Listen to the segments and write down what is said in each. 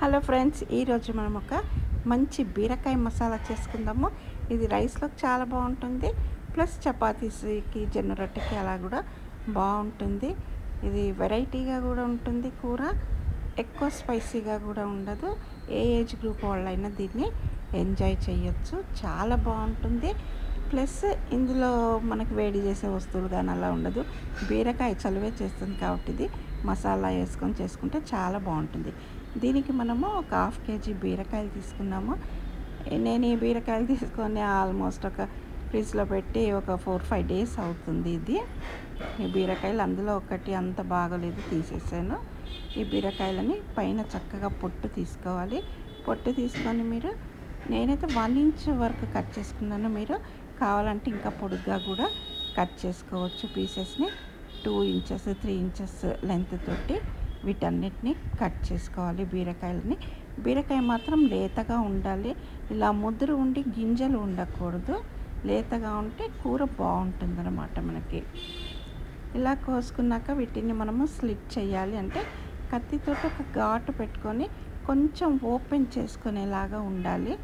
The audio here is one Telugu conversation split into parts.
హలో ఫ్రెండ్స్ ఈరోజు మనం ఒక మంచి బీరకాయ మసాలా చేసుకుందాము. ఇది రైస్లోకి చాలా బాగుంటుంది. ప్లస్ చపాతీస్కి జొన్న రొట్టెకి అలా కూడా బాగుంటుంది. ఇది వెరైటీగా కూడా ఉంటుంది కూర. ఎక్కువ స్పైసీగా కూడా ఉండదు. ఏ ఏజ్ గ్రూప్ వాళ్ళైనా దీన్ని ఎంజాయ్ చేయొచ్చు. చాలా బాగుంటుంది. ప్లస్ ఇందులో మనకి వేడి చేసే వస్తువులు కానీ అలా ఉండదు. బీరకాయ చలువే చేస్తుంది కాబట్టి ఇది మసాలా వేసుకొని చేసుకుంటే చాలా బాగుంటుంది. దీనికి మనము ఒక హాఫ్ కేజీ బీరకాయలు తీసుకున్నాము. నేను ఈ బీరకాయలు తీసుకొని ఆల్మోస్ట్ ఒక ఫ్రిడ్జ్లో పెట్టి ఒక ఫోర్ ఫైవ్ డేస్ అవుతుంది ఇది. ఈ బీరకాయలు అందులో ఒకటి అంత బాగోలేదు తీసేసాను. ఈ బీరకాయలని పైన చక్కగా పొట్టు తీసుకోవాలి. పొట్టు తీసుకొని మీరు నేనైతే వన్ ఇంచ్ వరకు కట్ చేసుకున్నాను. మీరు కావాలంటే ఇంకా పొడుగ్గా కూడా కట్ చేసుకోవచ్చు పీసెస్ని. Two inches three inches length తోటి. వీటన్నిటిని కట్ చేసుకోవాలి బీరకాయలని. బీరకాయ మాత్రం లేతగా ఉండాలి. ఇలా ముదురు ఉండి గింజలు ఉండకూడదు. లేతగా ఉంటే కూర బాగుంటుంది అనమాట మనకి. ఇలా కోసుకున్నాక వీటిని మనము స్లిట్ చేయాలి. అంటే కత్తితో ఒక ఘాటు పెట్టుకొని కొంచెం ఓపెన్ చేసుకునేలాగా ఉండాలి.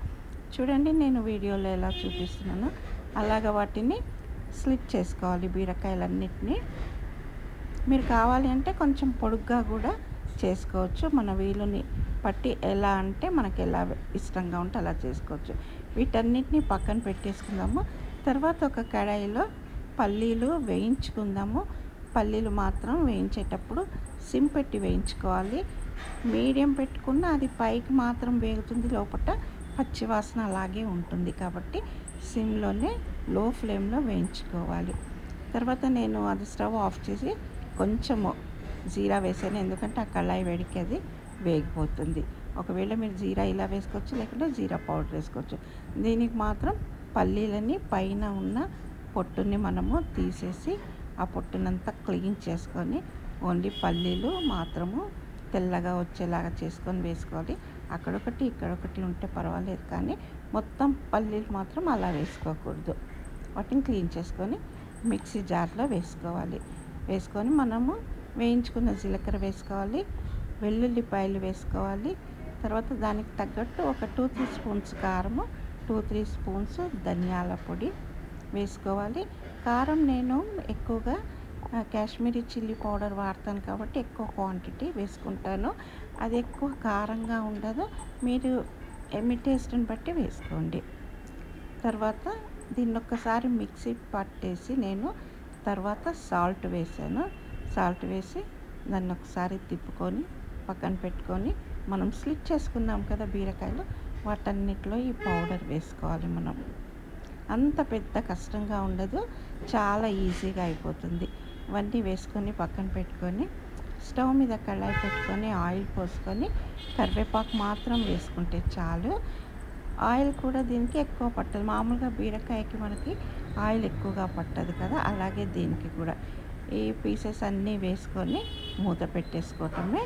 చూడండి నేను వీడియోలో ఎలా చూపిస్తున్నాను. అలాగ వాటిని స్లిట్ చేసుకోవాలి బీరకాయలన్నిటినీ. మీరు కావాలి అంటే కొంచెం పొడుగ్గా కూడా చేసుకోవచ్చు. మన వీలుని పట్టి ఎలా అంటే మనకి ఎలా ఇష్టంగా ఉంటే అలా చేసుకోవచ్చు. వీటన్నిటిని పక్కన పెట్టేసుకుందాము. తర్వాత ఒక కడాయిలో పల్లీలు వేయించుకుందాము. పల్లీలు మాత్రం వేయించేటప్పుడు సిమ్ పెట్టి వేయించుకోవాలి. మీడియం పెట్టుకున్న అది పైకి మాత్రం వేగుతుంది. లోపల పచ్చివాసన అలాగే ఉంటుంది కాబట్టి సిమ్లోనే లో ఫ్లేమ్లో వేయించుకోవాలి. తర్వాత నేను అది స్టవ్ ఆఫ్ చేసి కొంచెము జీరా వేసాను ఎందుకంటే ఆ కళాయి వేడికి అది వేగిపోతుంది. ఒకవేళ మీరు జీరా ఇలా వేసుకోవచ్చు లేకుంటే జీరా పౌడర్ వేసుకోవచ్చు. దీనికి మాత్రం పల్లీలని పైన ఉన్న పొట్టుని మనము తీసేసి ఆ పొట్టునంతా క్లీన్ చేసుకొని ఓన్లీ పల్లీలు మాత్రము తెల్లగా వచ్చేలాగా చేసుకొని వేసుకోవాలి. అక్కడొకటి ఇక్కడొకటి ఉంటే పర్వాలేదు. కానీ మొత్తం పల్లీలు మాత్రం అలా వేసుకోకూడదు. వాటిని క్లీన్ చేసుకొని మిక్సీ జార్లో వేసుకోవాలి. వేసుకొని మనము వేయించుకున్న జీలకర్ర వేసుకోవాలి వెల్లుల్లిపాయలు వేసుకోవాలి. తర్వాత దానికి తగ్గట్టు ఒక టూ త్రీ స్పూన్స్ కారము టూ త్రీ స్పూన్స్ ధనియాల పొడి వేసుకోవాలి. కారం నేను ఎక్కువగా కాశ్మీరీ చిల్లీ పౌడర్ వాడతాను కాబట్టి ఎక్కువ క్వాంటిటీ వేసుకుంటాను. అది ఎక్కువ కారంగా ఉండదు. మీరు మీ టేస్ట్ని బట్టి వేసుకోండి. తర్వాత దీన్ని ఒక్కసారి మిక్సీ పట్టేసి నేను తర్వాత సాల్ట్ వేసాను. సాల్ట్ వేసి దాన్ని ఒకసారి తిప్పుకొని పక్కన పెట్టుకొని మనం స్లిట్ చేసుకున్నాం కదా బీరకాయలు. వాటన్నిటిలో ఈ పౌడర్ వేసుకోవాలి మనం. అంత పెద్ద కష్టంగా ఉండదు. చాలా ఈజీగా అయిపోతుంది. ఇవన్నీ వేసుకొని పక్కన పెట్టుకొని స్టవ్ మీద కళాయి పెట్టుకొని ఆయిల్ పోసుకొని కరివేపాకు మాత్రం వేసుకుంటే చాలు. ఆయిల్ కూడా దీనికి ఎక్కువ పట్టదు. మామూలుగా బీరకాయకి మనకి ఆయిల్ ఎక్కువగా పట్టదు కదా అలాగే దీనికి కూడా. ఈ పీసెస్ అన్నీ వేసుకొని మూత పెట్టేసుకోవటమే.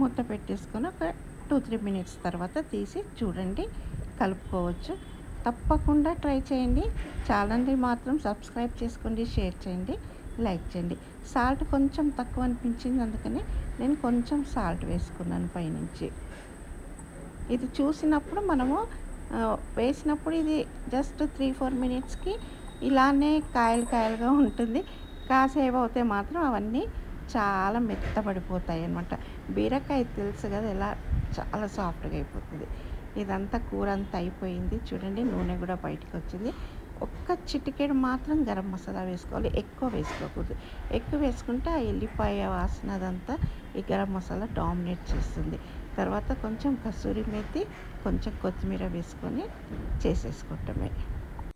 మూత పెట్టేసుకొని ఒక టూ త్రీ మినిట్స్ తర్వాత తీసి చూడండి కలుపుకోవచ్చు. తప్పకుండా ట్రై చేయండి. ఛానల్ని మాత్రం సబ్స్క్రైబ్ చేసుకోండి షేర్ చేయండి. లైక్ చేయండి. సాల్ట్ కొంచెం తక్కువ అనిపించింది అందుకని నేను కొంచెం సాల్ట్ వేసుకున్నాను పైనుంచి. ఇది చూసినప్పుడు మనము వేసినప్పుడు ఇది జస్ట్ త్రీ ఫోర్ మినిట్స్కి ఇలానే కాయలు కాయలుగా ఉంటుంది. కాసేపు అవుతే మాత్రం అవన్నీ చాలా మెత్తబడిపోతాయి అనమాట బీరకాయ తెలుసు కదా ఎలా చాలా సాఫ్ట్గా అయిపోతుంది. ఇదంతా కూర అంతా అయిపోయింది. చూడండి నూనె కూడా బయటకు వచ్చింది ఒక్క చిటికెడు మాత్రం గరం మసాలా వేసుకోవాలి. ఎక్కువ వేసుకోకూడదు. ఎక్కువ వేసుకుంటే ఆ ఎల్లిపాయ వాసన అదంతా ఈ గరం మసాలా డామినేట్ చేస్తుంది. తర్వాత కొంచెం కసూరి మెత్తి కొంచెం కొత్తిమీర వేసుకొని చేసేసుకోవటమే.